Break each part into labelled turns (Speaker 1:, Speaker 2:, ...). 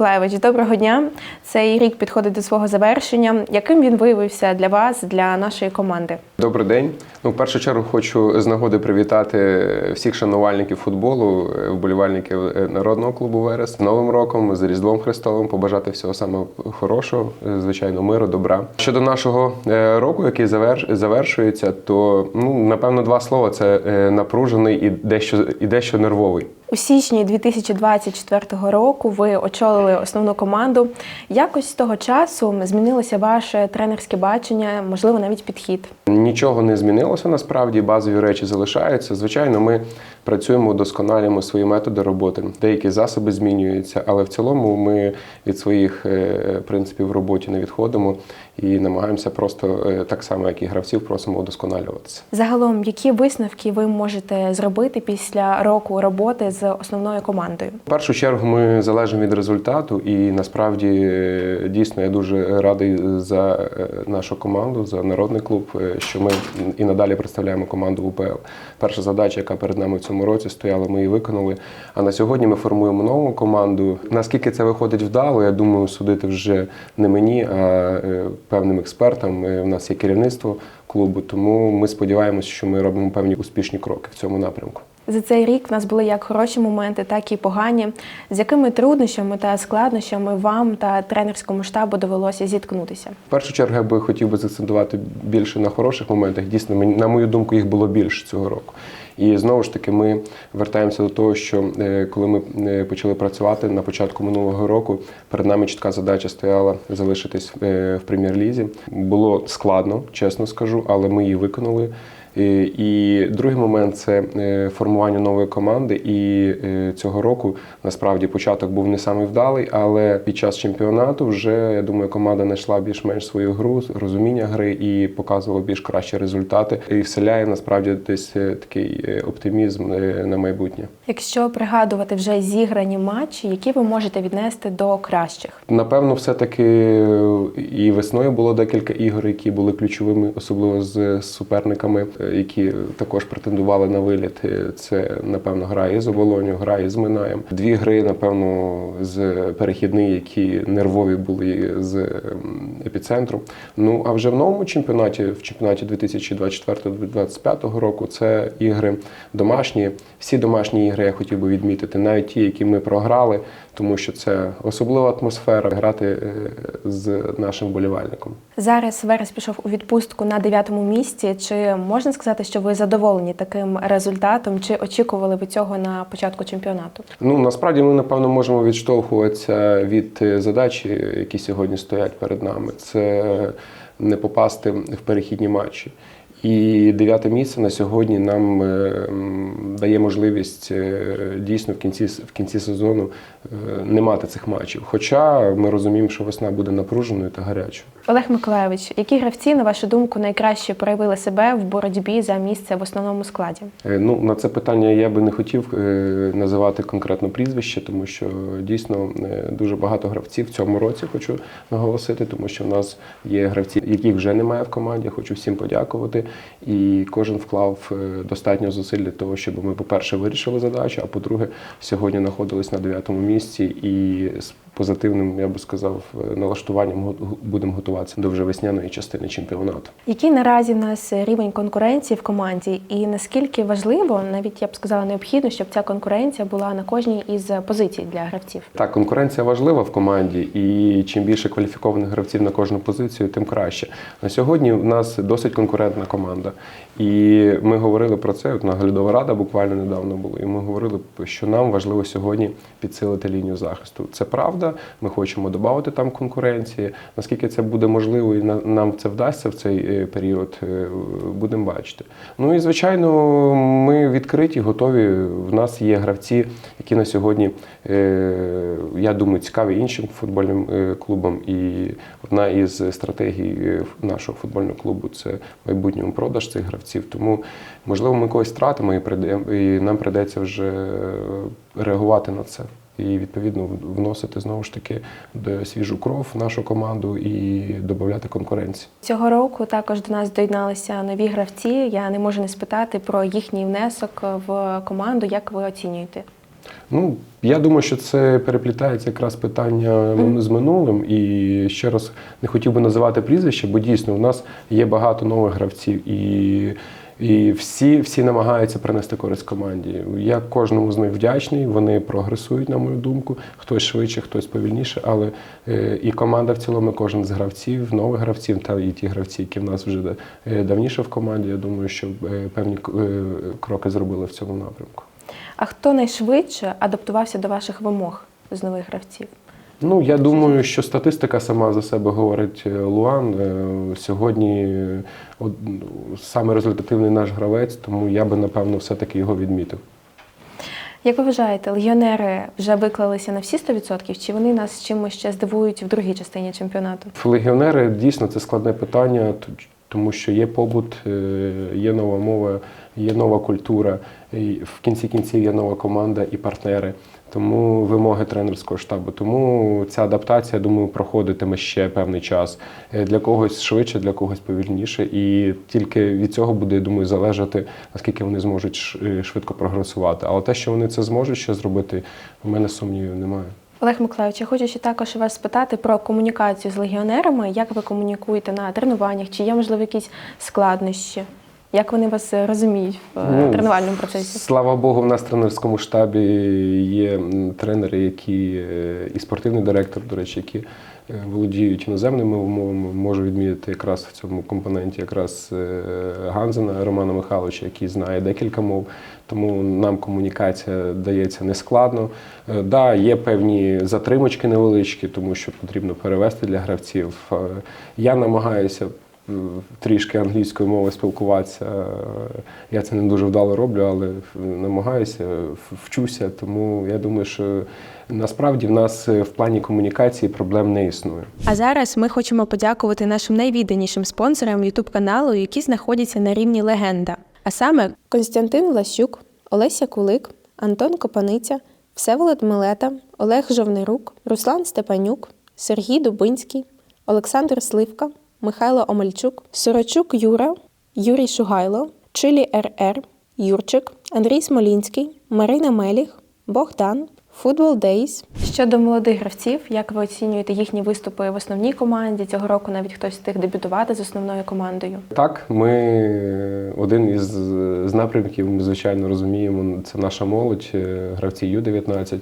Speaker 1: Миколаєвич, доброго дня. Цей рік підходить до свого завершення. Яким він виявився для вас, для нашої команди?
Speaker 2: Добрий день. Ну, в першу чергу хочу з нагоди привітати всіх шанувальників футболу, е, вболівальників е, народного клубу Верес з Новим роком, з Різдвом Христовим, побажати всього самого хорошого, е, звичайно, миру, добра. Щодо нашого року, який заверш- завершується, то ну напевно два слова: це напружений і дещо і дещо нервовий.
Speaker 1: У січні 2024 року ви очолили основну команду. Якось з того часу змінилося ваше тренерське бачення, можливо, навіть підхід.
Speaker 2: Нічого не змінилося насправді, базові речі залишаються. Звичайно, ми працюємо, удосконалюємо свої методи роботи. Деякі засоби змінюються, але в цілому ми від своїх е, принципів в роботі не відходимо і намагаємося просто е, так само, як і гравців, просимо удосконалюватися.
Speaker 1: Загалом, які висновки ви можете зробити після року роботи з основною командою?
Speaker 2: В першу чергу ми залежимо від результату, і насправді е, дійсно я дуже радий за нашу команду, за народний клуб, що ми і надалі представляємо команду УПЛ. Перша задача, яка перед нами в цьому році стояла, ми її виконали. А на сьогодні ми формуємо нову команду. Наскільки це виходить вдало, я думаю, судити вже не мені, а е, певним експертам. Е, У нас є керівництво клубу, тому ми сподіваємося, що ми робимо певні успішні кроки в цьому напрямку.
Speaker 1: За цей рік в нас були як хороші моменти, так і погані. З якими труднощами та складнощами вам та тренерському штабу довелося зіткнутися?
Speaker 2: В першу чергу я би хотів би заакцентувати більше на хороших моментах. Дійсно, на мою думку, їх було більше цього року. І знову ж таки, ми вертаємося до того, що е, коли ми е, почали працювати на початку минулого року, перед нами чітка задача стояла залишитись е, в прем'єр-лізі. Було складно, чесно скажу, але ми її виконали. Е, І другий момент це е, формування нової команди. І е, цього року насправді початок був не самий вдалий, але під час чемпіонату вже я думаю, команда знайшла більш-менш свою гру, розуміння гри і показувала більш кращі результати. І вселяє насправді десь такий оптимізм на майбутнє.
Speaker 1: Якщо пригадувати вже зіграні матчі, які ви можете віднести до кращих?
Speaker 2: Напевно, все-таки е, і весною було декілька ігор, які були ключовими, особливо з суперниками, які також претендували на виліт. Це, напевно, гра із оболоню, гра із Минаєм. Дві гри, напевно, з перехідний, які нервові були з епіцентру. Ну а вже в новому чемпіонаті, в чемпіонаті 2024-2025 року, це ігри домашні. Всі домашні ігри я хотів би відмітити, навіть ті, які ми програли, тому що це особлива атмосфера грати е, з нашим вболівальником.
Speaker 1: Зараз Верес пішов у відпустку на дев'ятому місці. Чи можна сказати, що ви задоволені таким результатом? Чи очікували ви цього на початку чемпіонату?
Speaker 2: Ну насправді ми напевно можемо відштовхуватися від е, задачі, які сьогодні стоять перед нами. Це не попасти в перехідні матчі. І дев'яте місце на сьогодні нам е, дає можливість е, дійсно в кінці в кінці сезону е, не мати цих матчів. Хоча ми розуміємо, що весна буде напруженою та гарячою.
Speaker 1: Олег Миколаєвич, які гравці, на вашу думку, найкраще проявили себе в боротьбі за місце в основному складі?
Speaker 2: Ну, на це питання я би не хотів називати конкретно прізвище, тому що дійсно дуже багато гравців в цьому році хочу наголосити, тому що в нас є гравці, яких вже немає в команді. Хочу всім подякувати. І кожен вклав е, достатньо зусиль для того, щоб ми, по-перше, вирішили задачу, а по-друге, сьогодні знаходились на дев'ятому місці і позитивним, я би сказав, е, налаштуванням будемо готуватися до вже весняної частини чемпіонату.
Speaker 1: Який наразі в нас рівень конкуренції в команді, і наскільки важливо, навіть я б сказала, необхідно, щоб ця конкуренція була на кожній із позицій для гравців?
Speaker 2: Так, конкуренція важлива в команді, і чим більше кваліфікованих гравців на кожну позицію, тим краще. На сьогодні в нас досить конкурентна команда. І ми говорили про це. От наглядова рада буквально недавно була. І ми говорили, що нам важливо сьогодні підсилити лінію захисту. Це правда. Ми хочемо додати там конкуренції. Наскільки це буде можливо, і на- нам це вдасться в цей е, період, е, будемо бачити. Ну і звичайно, ми відкриті, готові. В нас є гравці, які на сьогодні, е, я думаю, цікаві іншим футбольним клубам. І одна із стратегій нашого футбольного клубу це в майбутньому продаж цих гравців. Тому, можливо, ми когось втратимо і, і нам прийдеться вже реагувати на це. І відповідно вносити знову ж таки свіжу кров в нашу команду і додати конкуренцію.
Speaker 1: Цього року також до нас доєдналися нові гравці. Я не можу не спитати про їхній внесок в команду. Як ви оцінюєте?
Speaker 2: Ну, я думаю, що це переплітається якраз питання з минулим. І ще раз не хотів би називати прізвище, бо дійсно у нас є багато нових гравців, і, і всі, всі намагаються принести користь команді. Я кожному з них вдячний. Вони прогресують, на мою думку. Хтось швидше, хтось повільніше. Але е, і команда в цілому, кожен з гравців, нових гравців, та і ті гравці, які в нас вже е, давніше в команді. Я думаю, що е, певні кроки зробили в цьому напрямку.
Speaker 1: А хто найшвидше адаптувався до ваших вимог з нових гравців?
Speaker 2: Ну, я думаю, що статистика сама за себе говорить е, Луан. Е, Сьогодні е, саме результативний наш гравець, тому я би напевно все-таки його відмітив.
Speaker 1: Як ви вважаєте, легіонери вже виклалися на всі 100%, чи вони нас чимось ще здивують в другій частині чемпіонату?
Speaker 2: Легіонери дійсно це складне питання, тому що є побут, е, є нова мова, є нова культура, і в кінці кінців є нова команда і партнери. Тому вимоги тренерського штабу. Тому ця адаптація, думаю, проходитиме ще певний час. Е, Для когось швидше, для когось повільніше. І тільки від цього буде, я думаю, залежати, наскільки вони зможуть е, швидко прогресувати. Але те, що вони це зможуть ще зробити, у мене сумнівів немає.
Speaker 1: Олег Миколаївич, я хочу ще також вас спитати про комунікацію з легіонерами. Як ви комунікуєте на тренуваннях? Чи є можливо якісь складнощі? Як вони вас е, розуміють в е,
Speaker 2: Ну,
Speaker 1: тренувальному процесі?
Speaker 2: Слава Богу, в нас в тренерському штабі є тренери, які е, і спортивний директор, до речі, які володіють іноземними мовами. Можу відмітити якраз в цьому компоненті якраз Ганзена Романа Михайловича, який знає декілька мов. Тому нам комунікація дається нескладно. Да, є певні затримочки невеличкі, тому що потрібно перевести для гравців. Я намагаюся трішки англійською мовою спілкуватися. Е, Я це не дуже вдало роблю, але намагаюся, вчуся. Тому я думаю, що насправді в нас е, в плані комунікації проблем не існує.
Speaker 1: А зараз ми хочемо подякувати нашим найвідданішим спонсорам youtube каналу, які знаходяться на рівні легенда. А саме Константин Лащук, Олеся Кулик, Антон Копаниця, Всеволод Милета, Олег Жовнирук, Руслан Степанюк, Сергій Дубинський, Олександр Сливка, Михайло Омельчук, Сорочук Юра, Юрій Шугайло, Чилі РР, Юрчик, Андрій Смолінський, Марина Меліх, Богдан, Футбол Дейс. Щодо молодих гравців, як ви оцінюєте їхні виступи в основній команді? Цього року навіть хтось встиг дебютувати з основною командою.
Speaker 2: Так, ми е, один із з напрямків, ми звичайно розуміємо, це наша молодь, е, гравці Ю-19.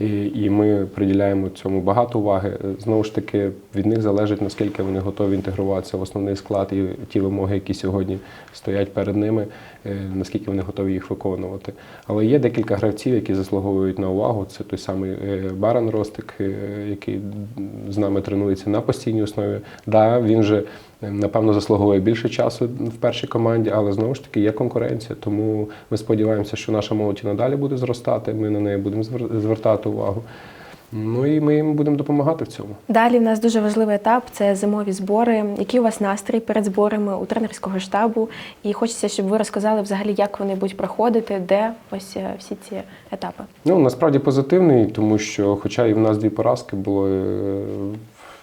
Speaker 2: І, і ми приділяємо цьому багато уваги. Знову ж таки, від них залежить, наскільки вони готові інтегруватися в основний склад і ті вимоги, які сьогодні стоять перед ними, е, наскільки вони готові їх виконувати. Але є декілька гравців, які заслуговують на увагу. Це той самий е, Баран Ростик, е, який з нами тренується на постійній основі. Да, він же напевно заслуговує більше часу в першій команді, але знову ж таки є конкуренція. Тому ми сподіваємося, що наша молодь і надалі буде зростати. Ми на неї будемо звертати увагу. Ну і ми їм будемо допомагати в цьому.
Speaker 1: Далі в нас дуже важливий етап це зимові збори. Який у вас настрій перед зборами у тренерського штабу? І хочеться, щоб ви розказали взагалі, як вони будуть проходити, де ось е, всі ці етапи.
Speaker 2: Ну насправді позитивний, тому що, хоча і в нас дві поразки було.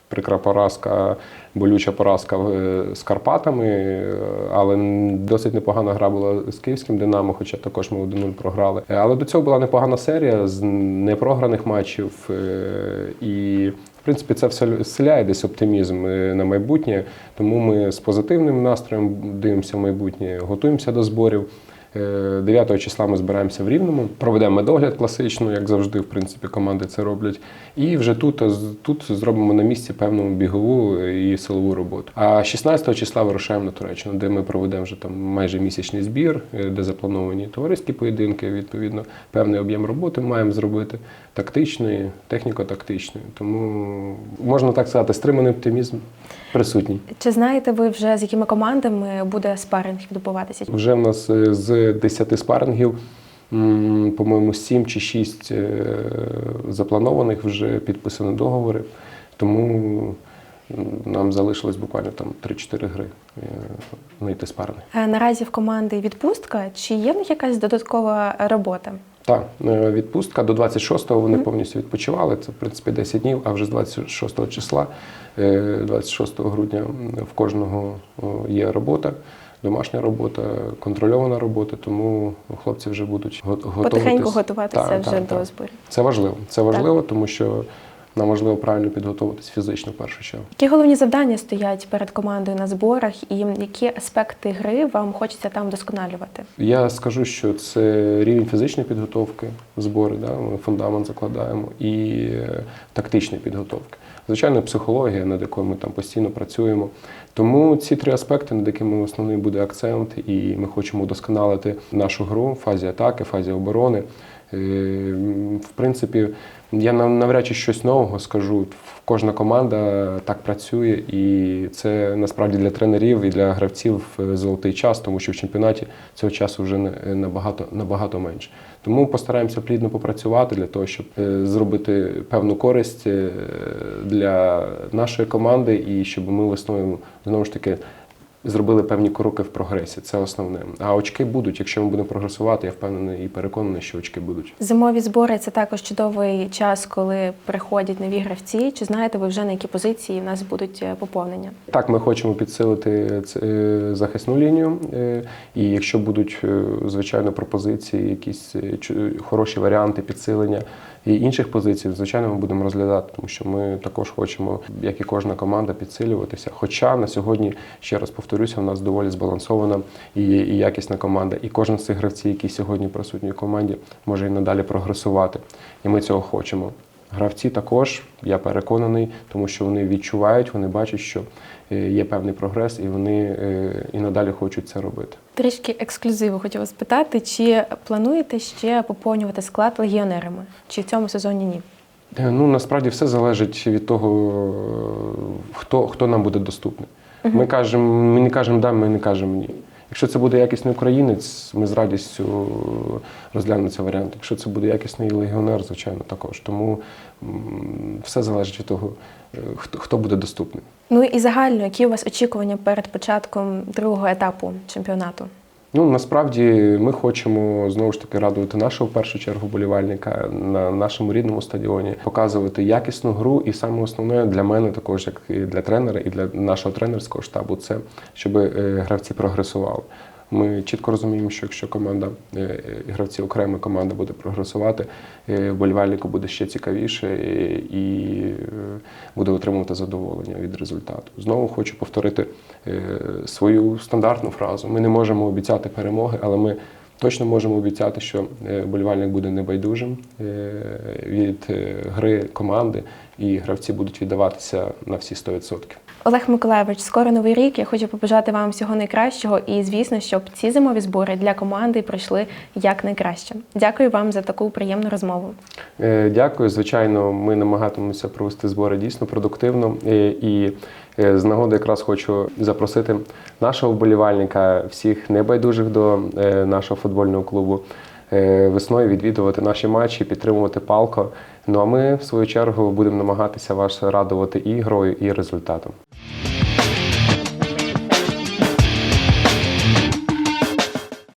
Speaker 2: Прикра поразка, болюча поразка е, з Карпатами, е, але досить непогана гра була з київським Динамо, хоча також ми 1-0 програли. Е, Але до цього була непогана серія з непрограних матчів. І, в принципі, це все вселяє десь оптимізм на майбутнє. Тому ми з позитивним настроєм дивимося в майбутнє, готуємося до зборів. Е, 9 числа ми збираємося в Рівному, проведемо медогляд класично, як завжди, в принципі, команди це роблять. І вже тут, е, тут зробимо на місці певну бігову і силову роботу. А 16 числа вирушаємо на Туреччину, де ми проведемо вже там майже місячний збір, е, де заплановані товариські поєдинки. Відповідно, певний об'єм роботи маємо зробити тактичної, техніко-тактичної. Тому можна так сказати, стриманий оптимізм присутній.
Speaker 1: Чи знаєте ви вже з якими командами буде спаринг відбуватися?
Speaker 2: Вже в нас е, з 10 спарингів, по-моєму, 7 чи 6 запланованих вже підписані договори. Тому нам залишилось буквально там 3-4 гри е, знайти спаринги.
Speaker 1: Е, Наразі в команди відпустка. Чи є в них якась додаткова робота?
Speaker 2: Так, е, відпустка до 26-го вони повністю відпочивали. Це в принципі 10 днів, а вже з 26 числа, е, 26 грудня в кожного є робота. домашня робота, контрольована робота, тому хлопці вже будуть готуватися.
Speaker 1: Потихеньку готуватися
Speaker 2: Так,
Speaker 1: вже
Speaker 2: так,
Speaker 1: до зборів.
Speaker 2: Це важливо. Це важливо, тому що нам важливо правильно підготуватись фізично в першу чергу.
Speaker 1: Які головні завдання стоять перед командою на зборах, і які аспекти гри вам хочеться там вдосконалювати?
Speaker 2: Я скажу, що це рівень фізичної підготовки, збори, да, ми фундамент закладаємо, і е, тактичної підготовки. Звичайно, психологія, над якою ми там постійно працюємо. Тому ці три аспекти, над якими основний буде акцент, і ми хочемо удосконалити нашу гру в фазі атаки, в фазі оборони. Е, В принципі, я нав- навряд чи щось нового скажу. Кожна команда так працює, і це насправді для тренерів і для гравців е, золотий час, тому що в чемпіонаті цього часу вже не- набагато, набагато менше. Тому постараємося плідно попрацювати для того, щоб е, зробити певну користь е, для нашої команди, і щоб ми весною знову ж таки зробили певні кроки в прогресі. Це основне. А очки будуть, якщо ми будемо прогресувати, я впевнений і переконаний, що очки будуть.
Speaker 1: Зимові збори це також чудовий час, коли приходять нові гравці. Чи знаєте ви вже на які позиції в нас будуть е, поповнення?
Speaker 2: Так, ми хочемо підсилити е, захисну лінію, е, і якщо будуть звичайно пропозиції, якісь хороші варіанти підсилення і інших позицій, звичайно, ми будемо розглядати, тому що ми також хочемо, як і кожна команда, підсилюватися. Хоча на сьогодні, ще раз повторюся, у нас доволі збалансована і, і якісна команда, і кожен з цих гравців, які сьогодні присутні в команді, може і надалі прогресувати. І ми цього хочемо. Гравці також, я переконаний, тому що вони відчувають, вони бачать, що е, є певний прогрес, і вони е, і надалі хочуть це робити.
Speaker 1: Трішки ексклюзиву хотіла спитати, чи плануєте ще поповнювати склад легіонерами? Чи в цьому сезоні ні?
Speaker 2: Е, Ну насправді все залежить від того, е, хто, хто нам буде доступний. Ми кажемо, ми не кажемо да, ми не кажемо ні. Якщо це буде якісний українець, ми з радістю розглянемо цей варіант. Якщо це буде якісний легіонер, звичайно, також. Тому все залежить від того, е, хто, хто буде доступний.
Speaker 1: Ну і загально, які у вас очікування перед початком другого етапу чемпіонату?
Speaker 2: Ну насправді ми хочемо знову ж таки радувати нашого в першу чергу болівальника на нашому рідному стадіоні, показувати якісну гру, і саме основне для мене, також як і для тренера, і для нашого тренерського штабу, це щоб е, гравці прогресували. Ми чітко розуміємо, що якщо команда е, і гравці окрема команда буде прогресувати, е, вболівальнику буде ще цікавіше е, і е, буде отримувати задоволення від результату. Знову хочу повторити е, свою стандартну фразу. Ми не можемо обіцяти перемоги, але ми точно можемо обіцяти, що е, вболівальник буде небайдужим е, від е, гри команди, і гравці будуть віддаватися на всі 100%.
Speaker 1: Олег Миколаєвич, скоро новий рік. Я хочу побажати вам всього найкращого і, звісно, щоб ці зимові збори для команди пройшли як найкраще. Дякую вам за таку приємну розмову.
Speaker 2: Е, Дякую. Звичайно, ми намагатимемося провести збори дійсно продуктивно. Е, І е, з нагоди якраз хочу запросити нашого вболівальника, всіх небайдужих до нашого футбольного клубу. Весною відвідувати наші матчі, підтримувати палко. Ну а ми, в свою чергу, будемо намагатися вас радувати і грою, і результатом.